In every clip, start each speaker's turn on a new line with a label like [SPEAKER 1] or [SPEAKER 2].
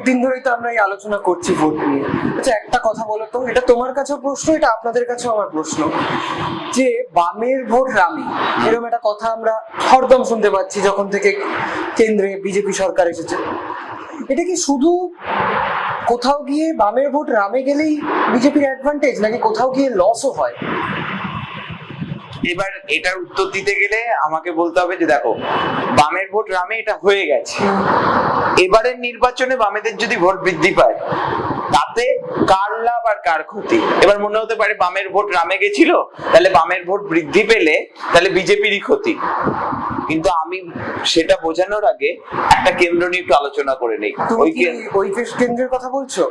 [SPEAKER 1] অনেকদিন ধরেই তো আমরা এই আলোচনা করছি ভোট নিয়ে। আচ্ছা একটা কথা বলো তো এটা তোমার কাছেও প্রশ্ন এটা আপনাদের কাছেও আমার প্রশ্ন? যে বামের ভোট রামে এরকম একটা কথা আমরা হরদম শুনতে পাচ্ছি যখন থেকে কেন্দ্রে বিজেপি সরকার এসেছে। এটা কি শুধু কোথাও গিয়ে বামের ভোট রামে গেলেই বিজেপির অ্যাডভান্টেজ নাকি কোথাও গিয়ে লসও হয়?
[SPEAKER 2] এবার এটার উত্তর দিতে গেলে আমাকে বলতে হবে যে দেখো, বামের ভোট রামে এটা হয়ে গেছে। এবারের নির্বাচনে বামেদের যদি ভোট বৃদ্ধি পায়, তাতে কার লাভ আর কার ক্ষতি? এবার মনে হতে পারে বামের ভোট রামে গেছিল, তাহলে বামের ভোট বৃদ্ধি পেলে তাহলে বিজেপিরই ক্ষতি। কিন্তু আমি সেটা বোঝানোর আগে একটা কেন্দ্র নিয়ে একটু আলোচনা করে নেই। ওই
[SPEAKER 1] ওই কেন্দ্রের কথা বলছো?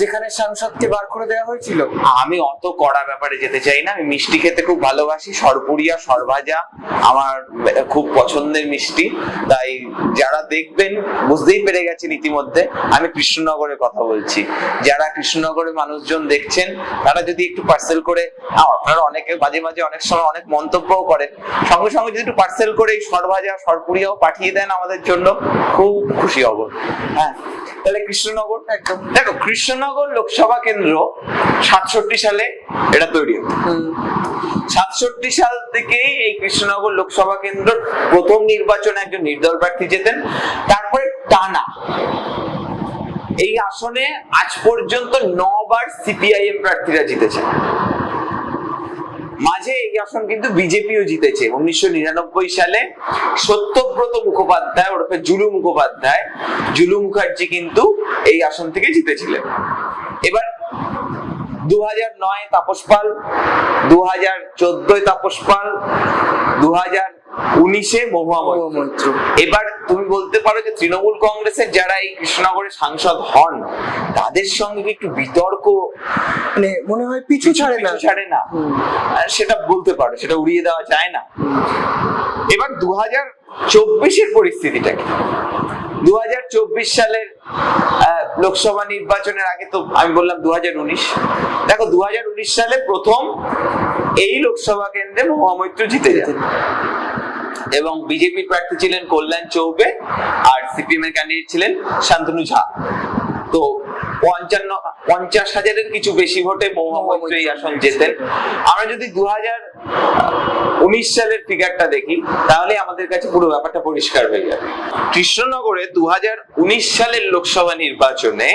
[SPEAKER 1] যেখানে সাংসদকে বার করে দেওয়া হয়েছিল।
[SPEAKER 2] আমি অত কড়া ব্যাপারে যেতে চাই না। আমি মিষ্টি খেতে খুব ভালোবাসি। সরপুরিয়া সরভাজা আমার খুব পছন্দের মিষ্টি। তাই যারা দেখবেন বুঝতেই পেরে গেছেন ইতিমধ্যে আমি কৃষ্ণনগরের কথা বলছি। যারা কৃষ্ণনগরের মানুষজন দেখছেন তারা যদি একটু পার্সেল করে আপনারা অনেকে মাঝে মাঝে অনেক সময় অনেক মন্তব্যও করেন। সঙ্গে সঙ্গে যদি একটু পার্সেল করে এই সরভাজা সরপুরিয়াও পাঠিয়ে দেন আমাদের জন্য। খুব খুশি হব। হ্যাঁ তাহলে কৃষ্ণনগর? একদম। দেখো কৃষ্ণনগর লোকসভা কেন্দ্র সাতষট্টি সালে এটা তৈরি হয় সাতষট্টি সাল থেকেই এই কৃষ্ণনগর লোকসভা কেন্দ্র প্রথম নির্বাচনে একজন নির্দল প্রার্থী যেতেন। তারপরে টানা। এই আসনে আজ পর্যন্ত নবার সিপিআইএম প্রার্থীরা জিতেছেন। মাঝে এই আসন কিন্তু বিজেপিও জিতেছে। উনিশশো নিরানব্বই সালে সত্যব্রত মুখোপাধ্যায় ওরফে জুলু মুখোপাধ্যায়, জুলু মুখার্জি কিন্তু এই আসন থেকে জিতেছিলেন। এবার দু হাজার নয় তাপস পাল দু হাজার চোদ্দই তাপস পাল দু হাজার উনিশে মহুয়া মৈত্র। এবার তুমি বলতে পারো যে তৃণমূল কংগ্রেসের যারা এই কৃষ্ণনগরের সাংসদ হন তাদের সঙ্গে একটু বিতর্ক?
[SPEAKER 1] মানে মনে হয় পিছু ছাড়ে না।
[SPEAKER 2] ছাড়ে না। সেটা বলতে পারো সেটা উড়িয়ে দেওয়া যায় না। এবার দু হাজার চব্বিশের পরিস্থিতিটা কি? দু হাজার চব্বিশ সালের লোকসভা নির্বাচনের আগে তো আমি বললাম দু হাজার উনিশ। দেখো দু হাজার উনিশ সালে প্রথম এই লোকসভা কেন্দ্রে মহামৈত্র জিতে যান। এবং বিজেপির প্রার্থী ছিলেন কল্যাণ চৌবে আর সিপিএম এর ক্যান্ডিডেট ছিলেন শান্তনু ঝা। তো পঞ্চান্ন, পঞ্চাশ হাজারের কিছু বেশি ভোটে এই আসন জেতেন। আমরা যদি দু হাজার উনিশ সালের ফিগারটা দেখি, তাহলে আমাদের কাছে পুরো ব্যাপারটা পরিষ্কার হয়ে যাবে। কৃষ্ণনগরে দু হাজার উনিশ সালের লোকসভা নির্বাচনে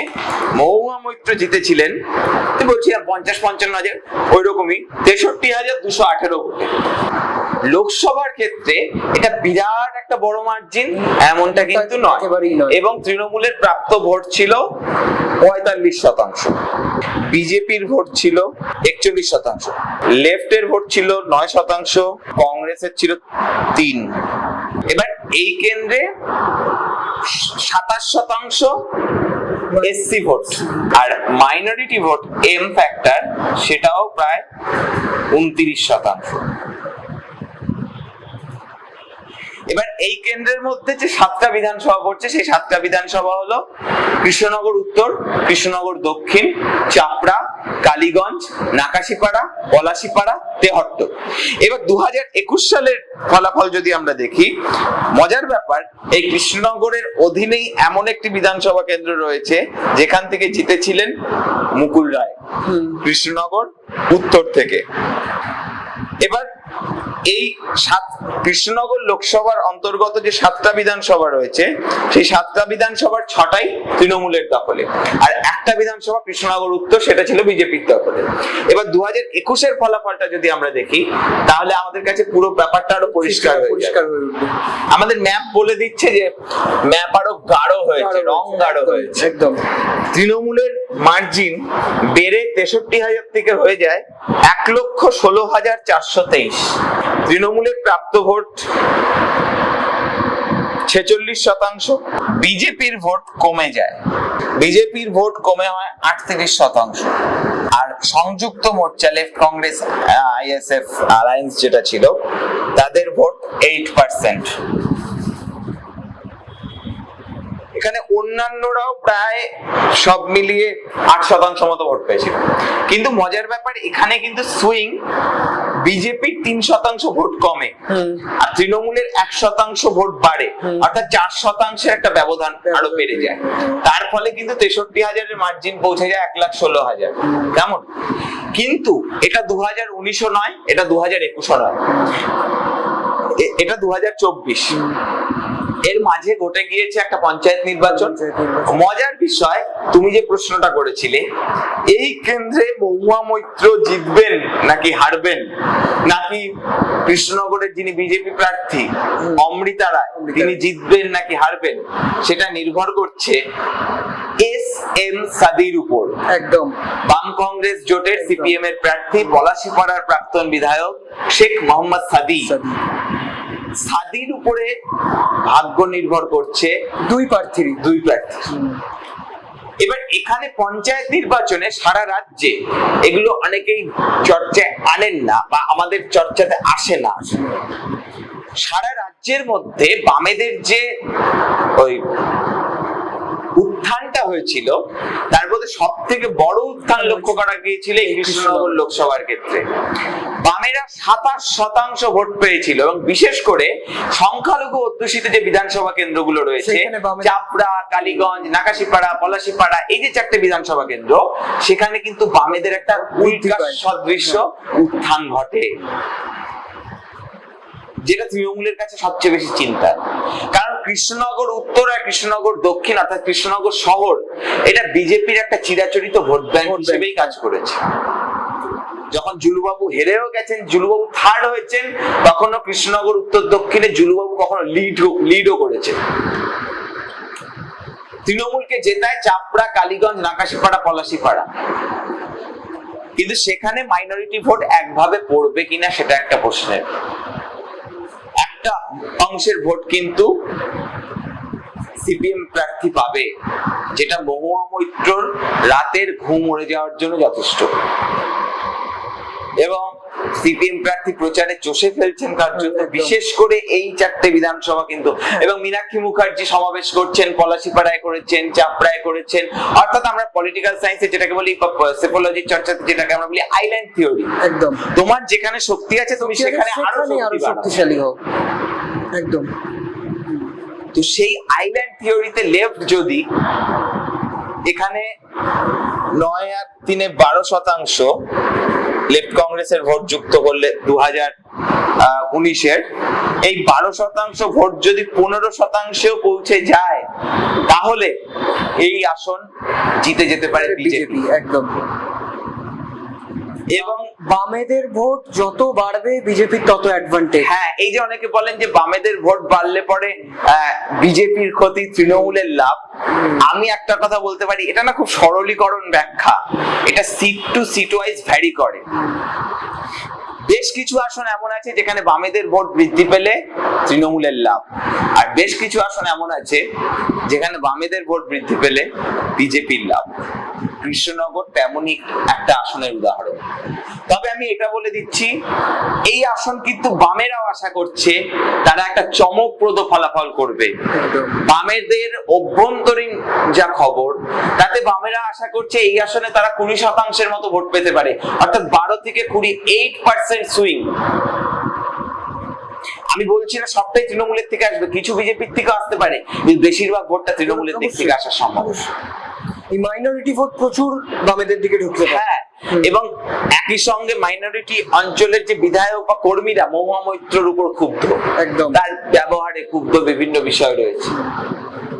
[SPEAKER 2] মহুয়া মৈত্র জিতেছিলেন বলছিলাম পঞ্চাশ, পঞ্চান্ন হাজার ওই রকমই তেষট্টি হাজার দুশো আঠেরো ভোটে। লোকসভার ক্ষেত্রে এটা বিরাট একটা বড় মার্জিন এমনটা কিন্তু নয়। এবং তৃণমূলের প্রাপ্ত ভোট ছিল পঁয়তাল্লিশ শতাংশ। বিজেপির ভোট ছিল একচল্লিশ শতাংশ। লেফটের ভোট ছিল নয় শতাংশ কংগ্রেসের ছিল তিন। এবার এই কেন্দ্রে সাতাশ শতাংশ এসসি ভোট আর মাইনরিটি ভোট এম ফ্যাক্টর সেটাও প্রায় উনত্রিশ শতাংশ। এবার এই কেন্দ্রের মধ্যে যে সাতটা বিধানসভা পড়ছে সেই সাতটা বিধানসভা হলো কৃষ্ণনগর উত্তর কৃষ্ণনগর দক্ষিণ চাপড়া কালীগঞ্জ নাকাশিপাড়া পলাশিপাড়া তেহট্ট এবার দু হাজার একুশ সালের ফলাফল যদি আমরা দেখি মজার ব্যাপার এই কৃষ্ণনগরের অধীনেই এমন একটি বিধানসভা কেন্দ্র রয়েছে যেখান থেকে জিতেছিলেন মুকুল রায়। কৃষ্ণনগর উত্তর থেকে। এবার এই সাত কৃষ্ণনগর লোকসভার অন্তর্গত যে সাতটা বিধানসভা রয়েছে সেই সাতটা বিধানসভার ছটাই তৃণমূলের দখলে। আর একটা বিধানসভা কৃষ্ণনগর উত্তর সেটা ছিল বিজেপির দখলে। এবার দু হাজার একুশের ফলাফলটা যদি আমরা দেখি তাহলে আমাদের কাছে পুরো ব্যাপারটা আরও পরিষ্কার
[SPEAKER 1] পরিষ্কার
[SPEAKER 2] আমাদের ম্যাপ বলে দিচ্ছে যে ম্যাপ আরও গাঢ় হয়েছে রং গাঢ় হয়েছে।
[SPEAKER 1] একদম।
[SPEAKER 2] তৃণমূলের মার্জিন বেড়ে তেষট্টি হাজার থেকে হয়ে যায় এক লক্ষ ষোলো হাজার চারশো তেইশ। তৃণমূলের প্রাপ্ত ভোট ছেচল্লিশ শতাংশ। বিজেপির ভোট কমে যায়। বিজেপির ভোট কমে হয় আটত্রিশ শতাংশ। আর Sanjukta Morcha, Left Congress ISF alliance যেটা ছিল, তাদের ভোট এইট পার্সেন্ট। এখানে অন্যান্যরাও প্রায় সব মিলিয়ে আট শতাংশ মতো ভোট পেয়েছিল। কিন্তু মজার ব্যাপার, এখানে কিন্তু সুইং বিজেপির তিন শতাংশ ভোট কমে আর তৃণমূলের এক শতাংশ ভোট বাড়ে। অর্থাৎ চার শতাংশের একটা ব্যবধান আরও বেড়ে যায়। তার ফলে কিন্তু তেষট্টি হাজারের মার্জিন পৌঁছে যায় এক লাখ ষোলো হাজার। কেমন? কিন্তু এটা দু হাজার উনিশও নয় এটা দু হাজার একুশও নয়। এটা দু হাজার চব্বিশ। এর মাঝে ঘটে গিয়েছে একটা পঞ্চায়েত নির্বাচন। মজার বিষয় তুমি যে প্রশ্নটা করেছিলে এই কেন্দ্রে মহুয়া মৈত্র জিতবেন নাকি হারবেন? নাকি কৃষ্ণনগরের যিনি বিজেপি প্রার্থী অমৃতা রায় তিনি জিতবেন নাকি হারবেন? সেটা নির্ভর করছে এস এম সাদির উপর।
[SPEAKER 1] একদম।
[SPEAKER 2] বাম কংগ্রেস জোটের সিপিএম এর প্রার্থী পলাশিপাড়ার প্রাক্তন বিধায়ক শেখ মোহাম্মদ সাদি।
[SPEAKER 1] সাদি।
[SPEAKER 2] সাদির উপরে ভাগ্য নির্ভর করছে
[SPEAKER 1] দুই প্রার্থীর
[SPEAKER 2] দুই প্রার্থী। এবার এখানে পঞ্চায়েত নির্বাচনে সারা রাজ্যে এগুলো অনেকেই চর্চায় আনেন না বা আমাদের চর্চাতে আসে না। সারা রাজ্যের মধ্যে বামেদের যে ওই উত্থানটা হয়েছিল তার মধ্যে সব থেকে বড় উত্থান লক্ষ্য করা গিয়েছিল এই কৃষ্ণনগর লোকসভার ক্ষেত্রে। বামেরা সাতাশ শতাংশ ভোট পেয়েছিল এবং বিশেষ করে সংখ্যালঘু অধ্যুষিত যে বিধানসভা কেন্দ্রগুলো রয়েছে চাপড়া কালীগঞ্জ নাকাশিপাড়া পলাশিপাড়া এই যে চারটে বিধানসভা কেন্দ্র সেখানে কিন্তু বামেদের একটা উল্কা
[SPEAKER 1] পায়।
[SPEAKER 2] সদৃশ্য উত্থান ঘটে। যেটা তৃণমূলের কাছে সবচেয়ে বেশি চিন্তা কারণ কৃষ্ণনগর উত্তর আর কৃষ্ণনগর দক্ষিণ অর্থাৎ কৃষ্ণনগর শহর এটা বিজেপির একটা চিরাচরিত ভোট ব্যাংক হিসেবেই কাজ করেছে। যখন জুলুবাবু হেরেও গেছেন জুলুবাবু থার্ড হয়েছেন তখনও কৃষ্ণনগর উত্তর দক্ষিণে জুলুবাবু কখনো লিড লিডও করেছেন। তৃণমূলকে জেতায় চাপড়া কালীগঞ্জ নাকাশিপাড়া পলাশিপাড়া। কিন্তু সেখানে মাইনরিটি ভোট একভাবে পড়বে কিনা সেটা একটা প্রশ্নের। একটা অংশের ভোট কিন্তু সিপিএম প্রার্থী পাবে যেটা মহুয়া মৈত্রর রাতের ঘুম উড়ে যাওয়ার জন্য যথেষ্ট। এবং সিপিএম প্রার্থী প্রচারে চষে ফেলছেন কার জন্য বিশেষ করে এই চারটে বিধানসভা কিন্তু। এবং মীনাক্ষী মুখার্জি সমাবেশ করছেন পলাশিপাড়ায় করেছেন চাপড়ায় করেছেন অর্থাৎ আমরা পলিটিক্যাল সায়েন্সে যেটাকে বলি সেফোলজির চর্চাতে যেটাকে আমরা বলি আইল্যান্ড থিওরি
[SPEAKER 1] একদম।
[SPEAKER 2] তোমার যেখানে শক্তি আছে তুমি সেখানে আরও
[SPEAKER 1] শক্তিশালী হোক একদম।
[SPEAKER 2] তো সেই আইল্যান্ড থিওরিতে লেফট যদি এখানে নয় আর তিনে বারো শতাংশ লেফট কংগ্রেসের ভোট যুক্ত করলে দু হাজার উনিশের। এই বারো শতাংশ ভোট যদি পনেরো শতাংশেও পৌঁছে যায় তাহলে এই আসন জিতে যেতে পারে বিজেপি
[SPEAKER 1] বিজেপি। একদম।
[SPEAKER 2] এবং
[SPEAKER 1] বামেদের ভোট যত বাড়বে বিজেপির তত অ্যাডভান্টেজ
[SPEAKER 2] হ্যাঁ এই যে অনেকে বলেন যে বামেদের ভোট বাড়লে পরে বিজেপির ক্ষতি তৃণমূলের লাভ। আমি একটা কথা বলতে পারি এটা না খুব সরলীকরণ ব্যাখ্যা। এটা seat to seat wise vary করে। বেশ কিছু আসন এমন আছে যেখানে বামেদের ভোট বৃদ্ধি পেলে তৃণমূলের লাভ। আর বেশ কিছু আসন এমন আছে যেখানে বামেদের ভোট বৃদ্ধি পেলে বিজেপির লাভ। কৃষ্ণনগর তেমনই একটা আসনের উদাহরণ। তবে আমি এটা বলে দিচ্ছি এই আসন কিন্তু বামেরাও আশা করছে তারা একটা চমকপ্রদ ফলাফল করবে। বামেদের অভ্যন্তরীণ যা খবর তাতে বামেরা আশা করছে এই আসনে তারা কুড়ি শতাংশের মতো ভোট পেতে পারে। অর্থাৎ বারো থেকে কুড়ি এইট পার্সেন্ট সুইং আমি বলছি না সবটাই তৃণমূলের থেকে আসবে কিছু বিজেপির থেকে আসতে পারে কিন্তু বেশিরভাগ ভোটটা তৃণমূলের দিক থেকে আসার সম্ভব
[SPEAKER 1] এই মাইনরিটি ভোট প্রচুর বামেদের দিকে ঢুকতে
[SPEAKER 2] হ্যাঁ এবং একই সঙ্গে মাইনরিটি অঞ্চলের যে বিধায়ক বা কর্মীরা মহুয়া মৈত্রর উপর ক্ষুব্ধ।
[SPEAKER 1] একদম।
[SPEAKER 2] তার ব্যবহারে ক্ষুব্ধ বিভিন্ন বিষয় রয়েছে।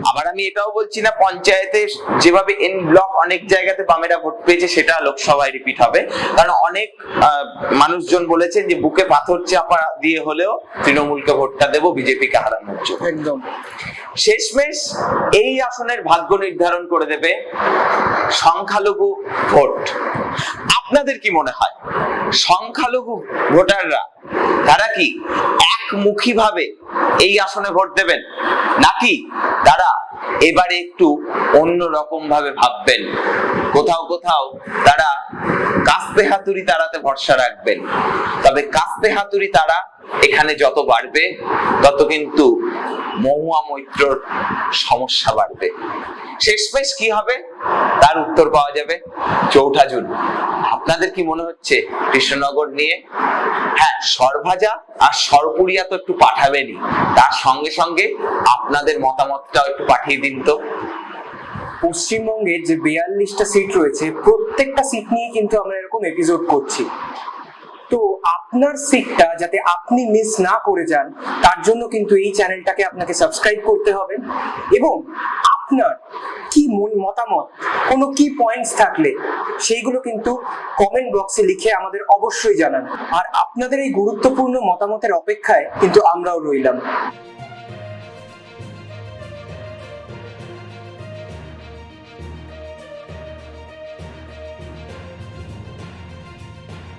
[SPEAKER 2] আবার আমি এটাও বলছি না পঞ্চায়েতে যেভাবে এন ব্লক অনেক জায়গাতে বামেরা ভোট পেয়েছে সেটা লোকসভায় রিপিট হবে। কারণ অনেক আহ, মানুষজন বলেছেন যে বুকে পাথর চাপা দিয়ে হলেও তৃণমূলকে ভোটটা দেবো বিজেপিকে হারানোর জন্য।
[SPEAKER 1] একদম।
[SPEAKER 2] শেষমেশ এই আসনের ভাগ্য নির্ধারণ করে দেবে সংখ্যালঘু ভোট। আপনাদের কি মনে হয়? সংখ্যালঘু ভোটাররা তারা কি একমুখী ভাবে এই আসনে ভোট দেবেন? নাকি তারা এবারে একটু অন্য রকম ভাবে ভাববেন? কোথাও কোথাও তারা কাস্তে হাতুড়ি তারাতে ভরসা রাখবেন। তবে কাস্তে হাতুড়ি তারা এখানে যত বাড়বে, তত কিন্তু মহুয়া মৈত্রর সমস্যা বাড়বে। শেষমেশ কি হবে? তার উত্তর পাওয়া যাবে চৌঠা জুন। আপনাদের কি মনে হচ্ছে কৃষ্ণনগর নিয়ে? হ্যাঁ সরভাজা আর সরপুরিয়া তো একটু পাঠাবেনই। তার সঙ্গে সঙ্গে আপনাদের মতামতটাও একটু পাঠিয়ে দিন তো।
[SPEAKER 1] পশ্চিমবঙ্গের যে বিয়াল্লিশটা সিট রয়েছে, প্রত্যেকটা সিট নিয়ে কিন্তু আমরা এরকম এপিসোড করছি। তো আপনার সিটটা যাতে আপনি মিস না করে যান, তার জন্য কিন্তু এই চ্যানেলটাকে আপনাকে সাবস্ক্রাইব করতে হবে এবং আপনার কি মতামত, কোন কি পয়েন্টস থাকলে সেইগুলো কিন্তু কমেন্ট বক্সে লিখে আমাদের অবশ্যই জানান। আর আপনাদের এই গুরুত্বপূর্ণ মতামতের অপেক্ষায় কিন্তু আমরাও রইলাম।